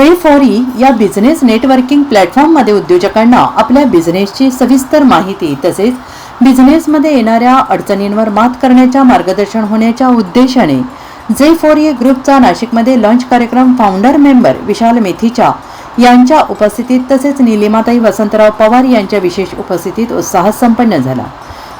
जे फॉरी या business networking प्लॅटफॉर्ममध्ये उद्योजकांना आपल्या बिझनेसची सविस्तर माहिती तसेच बिझनेसमध्ये येणाऱ्या अडचणींवर मात करण्याच्या मार्गदर्शन होण्याच्या उद्देशाने जे फॉरी ग्रुपचा नाशिकमध्ये लॉन्च कार्यक्रम फाउंडर मेंबर विशाल मेथीच्या यांच्या उपस्थितीत तसेच निलिमाताई वसंतराव पवार यांच्या विशेष उपस्थितीत उत्साहात संपन्न झाला.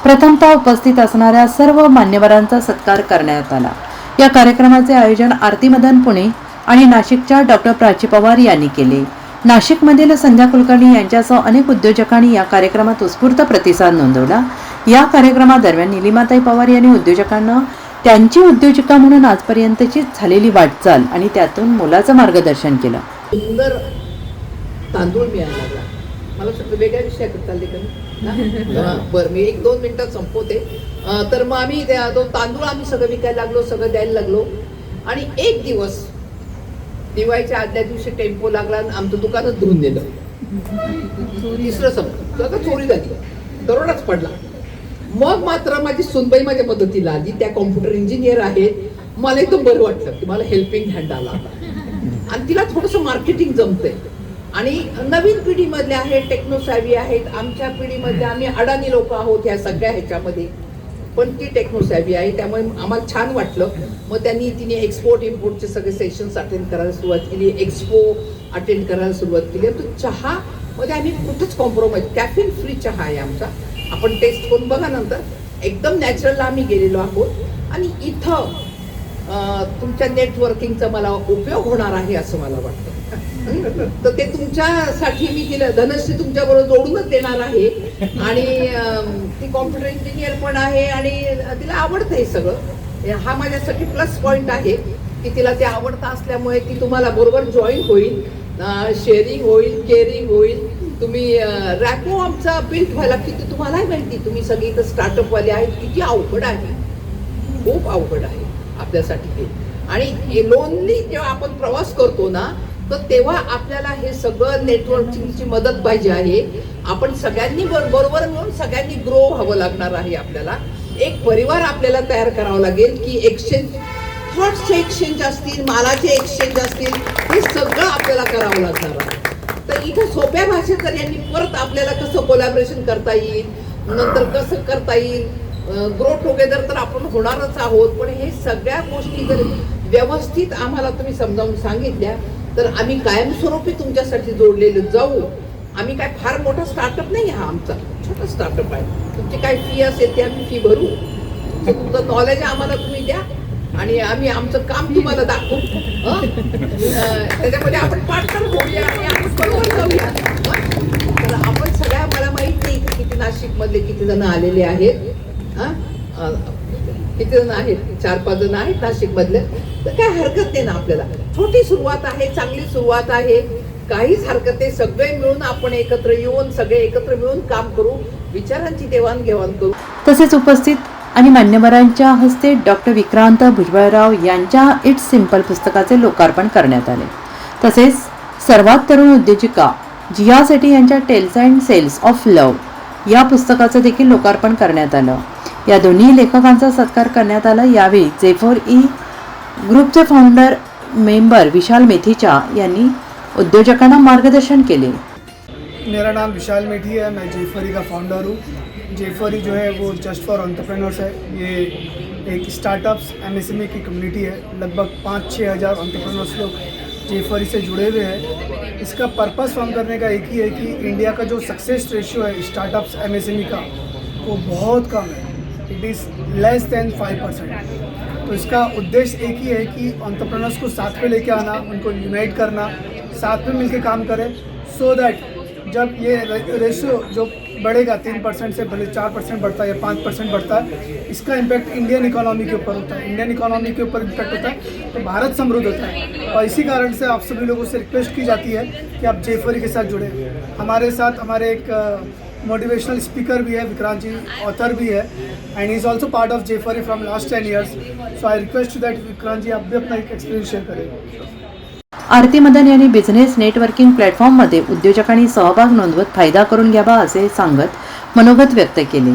प्रथमतः उपस्थित असणाऱ्या सर्व मान्यवरांचा सत्कार करण्यात आला. या कार्यक्रमाचे आयोजन आरती मदन पुणे आणि नाशिकच्या डॉक्टर प्राची पवार यांनी केले. नाशिकमधील संध्या कुलकर्णी यांच्यासह अनेक उद्योजकांनी या कार्यक्रमात उत्स्फूर्त प्रतिसाद नोंदवला. या कार्यक्रमादरम्यान निलिमाताई पवार यांनी उद्योजकांना त्यांची उद्योजिका म्हणून आजपर्यंतची झालेली वाटचाल आणि त्यातून मोलाचं मार्गदर्शन केलं. सुंदर तांदूळ मिळायला लागला. मला वेगळ्या विषयाकडे चालले का मी? बरं मी एक दोन मिनिटात संपवते. तर मग आम्ही तांदूळ आम्ही सगळं विकायला लागलो सगळं द्यायला लागलो. आणि एक दिवस दिवाळीच्या आदल्या दिवशी टेम्पो लागला आणि आमचं दुकानच धुवून नेलं. तिसरं संपलं सगळं चोरी झाली. दरोडाच पडला. मग मात्र माझी सुनबाई माझ्या मदतीला आली. त्या कॉम्प्युटर इंजिनियर आहेत मला एकदम बरं वाटलं की मला हेल्पिंग हँड आला. आणि तिला थोडंसं मार्केटिंग जमतंय. आणि नवीन पिढीमधले आहेत टेक्नोसॅवी आहेत. आमच्या पिढीमधले आम्ही अडाणी लोक आहोत ह्या सगळ्या ह्याच्यामध्ये. पण ती टेक्नोसॅबी आहे त्यामुळे आम्हाला छान वाटलं. मग त्यांनी तिने एक्सपोर्ट इम्पोर्टचे सगळे सेशन्स अटेंड करायला सुरुवात केली एक्सपो अटेंड करायला सुरुवात केली. तर चहा मध्ये आम्ही कुठंच कॉम्प्रोमाइज कॅफिन फ्री चहा आहे आमचा. आपण टेस्ट करून बघा नंतर. एकदम नॅचरलला आम्ही गेलेलो आहोत. आणि इथं तुमच्या नेटवर्किंगचा मला उपयोग होणार आहे असं मला वाटतं. तर ते तुमच्यासाठी मी तिला धनश्री तुमच्या बरोबर जोडूनच देणार आहे. आणि ती कॉम्प्युटर इंजिनियर पण आहे आणि तिला आवडतं हे सगळं. हा माझ्यासाठी प्लस पॉइंट आहे की तिला ते आवडतं असल्यामुळे ती तुम्हाला बरोबर जॉईन होईल. शेअरिंग होईल केअरिंग होईल. तुम्ही रॅपो आमचा बिल्ड व्हायला किती तुम्हालाही माहिती तुम्ही सगळी इथं स्टार्टअपवाले आहेत. किती अवघड आहे. खूप अवघड आहे आपल्यासाठी ते आणि लोनली जेव्हा आपण प्रवास करतो ना तर तेव्हा आपल्याला हे सगळं नेटवर्किंगची मदत पाहिजे आहे. आपण सगळ्यांनी बरोबर म्हणून सगळ्यांनी ग्रो व्हावं लागणार आहे आपल्याला. एक परिवार आपल्याला तयार करावा लागेल की एक्सचेंज थॉट्सचे एक्सचेंज असतील मालाचे एक्सचेंज असतील हे सगळं आपल्याला करावं लागणार आहे. तर इथं सोप्या भाषेत तर यांनी परत आपल्याला कसं कोलॅबरेशन करता येईल नंतर कसं करता येईल ग्रो टुगेदर तर आपण होणारच आहोत पण हे सगळ्या गोष्टी जर व्यवस्थित आम्हाला तुम्ही समजावून सांगितल्या तर आम्ही कायमस्वरूपी तुमच्यासाठी जोडलेले जाऊ. आम्ही काय फार मोठा स्टार्टअप नाही हा आमचा. छोटा स्टार्टअप आहे. तुमची काय फी असेल ती आम्ही फी भरू. तर तुमचं नॉलेज आम्हाला तुम्ही द्या. आणि आम्ही आमचं काम तुम्हाला दाखवू. त्याच्यामध्ये आपण पार्टनर होऊया आणि आपण बरोबर जाऊया. तर आपण सगळ्या मला माहीत नाही की किती नाशिकमधले किती जण आलेले आहेत. किती जण आहेत? चार पाच जण आहेत नाशिकमधले. तर काय हरकत नाही ना आपल्याला. छोटी सुरुवात आहे चांगली सुरुवात आहे. काहीच हरकत नाही. सगळे मिळून आपण एकत्र येऊन सगळे एकत्र मिळून काम करू विचारांची देवाणघेवाण करू. तसेच उपस्थित आणि मान्यवरांच्या हस्ते डॉक्टर विक्रांत भुजबळराव यांच्या इट्स सिंपल पुस्तकाचे लोकार्पण करण्यात आले. तसेच सर्वात तरुण उद्योजिका जिया सेटी यांच्या tales and sales of love या पुस्तकाचं देखील लोकार्पण करण्यात आलं. या दोन्ही लेखकांचा सत्कार करण्यात आला. यावेळी जेफोर ई ग्रुपचे फाउंडर मेंबर विशाल मेथीचा यांनी उद्योजकांना मार्गदर्शन केले. मेरा नाम विशाल मेठी है, मैं जेफरी का फाउंडर हूँ। जेफरी जो है, वो जस्ट फॉर एंटरप्रेन्योर्स है। ये एक स्टार्टअप्स एमएसएमई की कम्युनिटी है। लगभग पाँच छः हज़ार एंटरप्रेन्योर्स लोग जेफरी से जुड़े हुए हैं। इसका पर्पस फॉर्म करने का एक ही है कि इंडिया का जो सक्सेस रेशियो है startups M S M E का, वो बहुत कम है। It is less than five percent तो इसका उद्देश्य एक ही है कि ऑन्टरप्रनर्स को साथ में लेके आना, उनको यूनाइट करना, साथ में मिलके काम करें सो so दैट जब ये रेशियो जो बढ़ेगा, तीन परसेंट से भले चार परसेंट बढ़ता है या पाँच परसेंट बढ़ता है, इसका इम्पैक्ट इंडियन इकोनॉमी के ऊपर होता है। इंडियन इकोनॉमी के ऊपर इम्पैक्ट होता है तो भारत समृद्ध होता है। और इसी कारण से आप सभी लोगों से रिक्वेस्ट की जाती है कि आप जेफरी के साथ जुड़े। हमारे साथ हमारे एक मोटिवेशनल स्पीकर भी है, विक्रांत जी ऑथर भी है। And is also part of J four E from last ten years so I request that Vikrant ji आप भी अपना एक एक्सपीरियंस शेअर करेल आरती मदन यांनी बिझनेस नेटवर्किंग प्लॅटफॉर्ममध्ये उद्योजकांनी सहभाग नोंदवत फायदा करून घ्यावा असे सांगत मनोगत व्यक्त केले.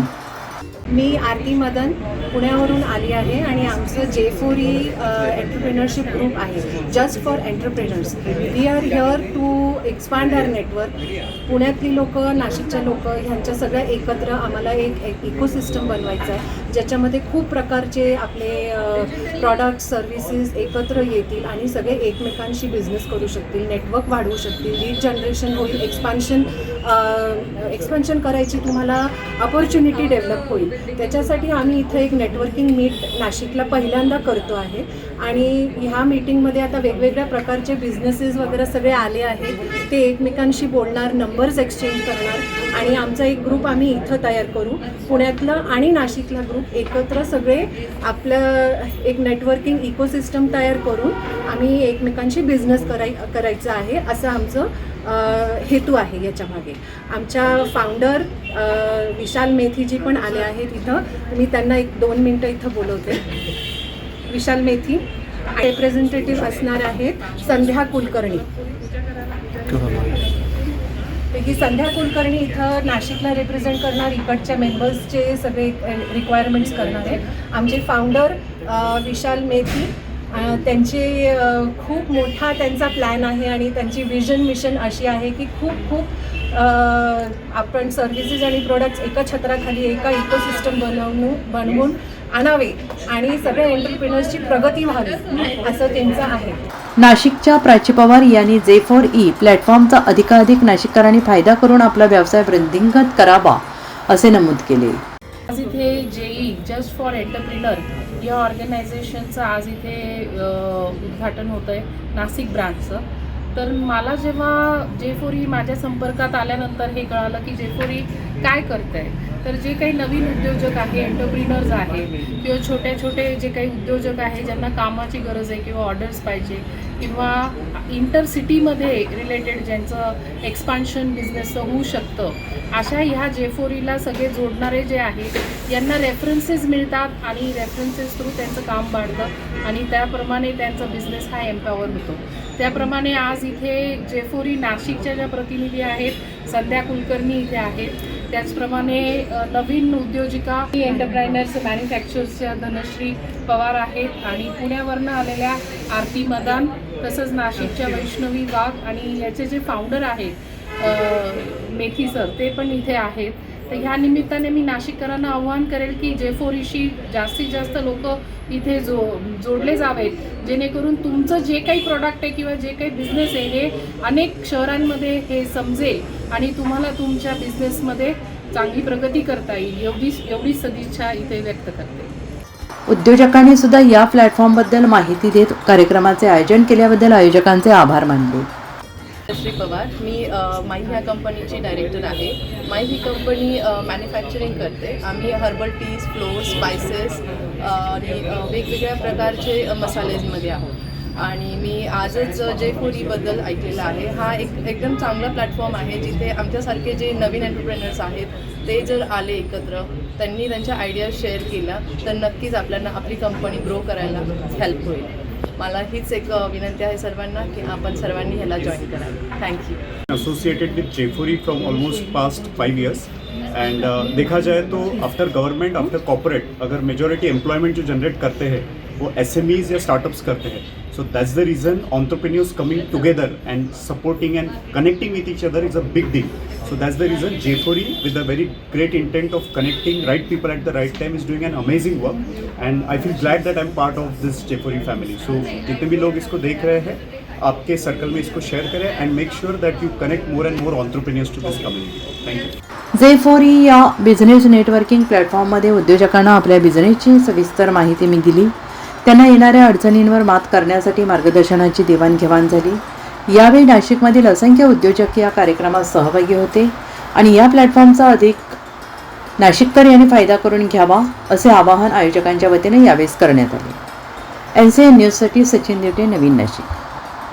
मी आरती मदन पुण्यावरून आली आहे आणि आमचं जे फोर ई एंटरप्रेनरशिप ग्रुप आहे. Just for entrepreneurs we are here to expand our network पुण्यातली लोक नाशिकच्या लोक ह्यांच्या सगळ्या एकत्र आम्हाला एक एक इकोसिस्टम बनवायचं आहे. ज्याच्यामध्ये खूप प्रकारचे आपले प्रॉडक्ट सर्व्हिसेस एकत्र येतील आणि सगळे एकमेकांशी बिझनेस करू शकतील नेटवर्क वाढवू शकतील लीड जनरेशन होईल एक्सपान्शन एक्सपेन्शन करायची तुम्हाला अपॉर्च्युनिटी डेव्हलप होईल. त्याच्यासाठी आम्ही इथं एक नेटवर्किंग मीट नाशिकला पहिल्यांदा करतो आहे. आणि ह्या मीटिंगमध्ये आता वेगवेगळ्या प्रकारचे बिझनेसेस वगैरे सगळे आले आहेत. ते एकमेकांशी बोलणार नंबर्स एक्सचेंज करणार आणि आमचा एक ग्रुप आम्ही इथं तयार करू. पुण्यातलं आणि नाशिकला ग्रुप एकत्र सगळे आपलं एक नेटवर्किंग इकोसिस्टम तयार करून आम्ही एकमेकांशी बिझनेस कराय करायचं आहे असं आमचं हेतू आहे याच्यामागे आमच्या फाउंडर विशाल मेथीजी पण आले आहेत इथं. मी त्यांना एक दोन मिनटं इथं बोलवते. विशाल मेथी रिप्रेझेंटेटिव्ह असणार आहेत संध्या कुलकर्णी. ही संध्या कुलकर्णी इथं नाशिकला रिप्रेझेंट करणार इकडच्या मेंबर्सचे सगळे रिक्वायरमेंट्स करणार आहे आमचे फाउंडर विशाल मेथी त्यांचे खूप मोठा त्यांचा प्लॅन आहे आणि त्यांची विजन मिशन अशी आहे की खूप खूप आपण सर्व्हिसेस आणि प्रोडक्ट्स एका छत्राखाली एका इकोसिस्टम बनवून बनवून आणावे आणि सगळ्या एंटरप्रिनर्सची प्रगती व्हावी असं त्यांचं आहे. नाशिकच्या प्राची पवार यांनी जे फॉर ई प्लॅटफॉर्मचा अधिकाधिक नाशिककरांनी फायदा करून आपला व्यवसाय वृद्धिंगत करावा असे नमूद केले. आज इथे जेई जस्ट फॉर एंटरप्रिनर या ऑर्गनायझेशनचं आज इथे उद्घाटन होतं आहे नाशिक ब्रांचचं तर मला जेव्हा जेफोरी e माझ्या संपर्कात आल्यानंतर हे कळालं की जेफोरी e काय करत आहे तर जे काही नवीन उद्योजक आहे एंटरप्रिनर्स आहे किंवा छोटे छोटे जे काही उद्योजक आहे ज्यांना कामाची गरज आहे किंवा ऑर्डर्स पाहिजे किंवा इंटरसिटीमध्ये रिलेटेड ज्यांचं एक्सपान्शन बिझनेसचं होऊ शकतं अशा ह्या जेफोरीला e सगळे जोडणारे जे आहेत यांना रेफरन्सेस मिळतात आणि रेफरन्सेस थ्रू त्यांचं काम वाढतं आणि त्याप्रमाणे त्यांचा बिझनेस हा एम्पॉवर होतो. त्याप्रमाणे आज इथे जेफोरी नाशिकच्या ज्या प्रतिनिधी आहेत संध्या कुलकर्णी इथे आहेत. त्याचप्रमाणे नवीन उद्योजिका एंटरप्रायनर्स मॅन्युफॅक्चर्सच्या धनश्री पवार आहेत आणि पुण्यावरनं आलेल्या आरती मदान तसंच नाशिकच्या वैष्णवी वाघ आणि याचे जे फाउंडर आहेत मेथी सर ते पण इथे आहेत. तर ह्या निमित्ताने मी नाशिककरांना आव्हान करेल की जेफोरीशी जास्तीत जास्त लोक इथे जो जोडले जावेत जेणेकरून तुमचं जे काही प्रॉडक्ट आहे किंवा जे काही बिझनेस आहे हे अनेक शहरांमध्ये हे समजेल आणि तुम्हाला तुमच्या बिझनेसमध्ये चांगली प्रगती करता येईल एवढी एवढी सदिच्छा इथे व्यक्त करते. उद्योजकांनी सुद्धा या प्लॅटफॉर्मबद्दल माहिती देत कार्यक्रमाचे आयोजन केल्याबद्दल आयोजकांचे आभार मानले. श्री पवार. मी माई ह्या कंपनीची डायरेक्टर आहे. माई ही कंपनी मॅन्युफॅक्चरिंग करते. आम्ही हर्बल टीज फ्लोर स्पायसेस आणि वेगवेगळ्या प्रकारचे मसालेजमध्ये आहोत. आणि मी आजच जयपुरीबद्दल ऐकलेलं आहे. हा एक एकदम चांगला प्लॅटफॉर्म आहे जिथे आमच्यासारखे जे नवीन एंटरप्रेनर्स आहेत ते जर आले एकत्र त्यांनी त्यांच्या आयडिया शेअर केल्या तर नक्कीच आपल्याला आपली कंपनी ग्रो करायला हेल्प होईल. मला हीच एक विनंती आहे सर्वांना की आपण सर्वांनी ह्याला जॉईन करावं. Thank you associated with J four E from almost past five years and देखा जाए तो आफ्टर गवर्नमेंट आफ्टर कॉपोरेट अगर मेजोरिटी एम्प्लॉयमेंट जो जनरेट करते हैं, वो एस एम ईज या स्टार्टअप्स करते हैं. So that's the reason entrepreneurs coming together and supporting and connecting with each other is a big deal so that's the reason Jaypuri with a very great intent of connecting right people at the right time, is doing an amazing work. And I feel glad that I'm part of this Jaypuri family. So जितने भी लोग इसको देख रहे हैं, आपके circle में इसको शेयर करें and make sure that you connect more and more entrepreneurs to this community thank you J E या बिझनेस नेटवर्किंग प्लॅटफॉर्ममध्ये उद्योजकांना आपल्या बिझनेसची सविस्तर माहिती मी दिली. त्यांना येणाऱ्या अडचणींवर मात करण्यासाठी मार्गदर्शनाची देवाणघेवाण झाली. यावेळी नाशिकमधील असंख्य उद्योजक या कार्यक्रमात सहभागी होते आणि या प्लॅटफॉर्मचा अधिक नाशिककर यांनी फायदा करून घ्यावा असे आवाहन आयोजकांच्या वतीने यावेळेस करण्यात आले. एन सी एन न्यूजसाठी सचिन देवटे नवीन नाशिक.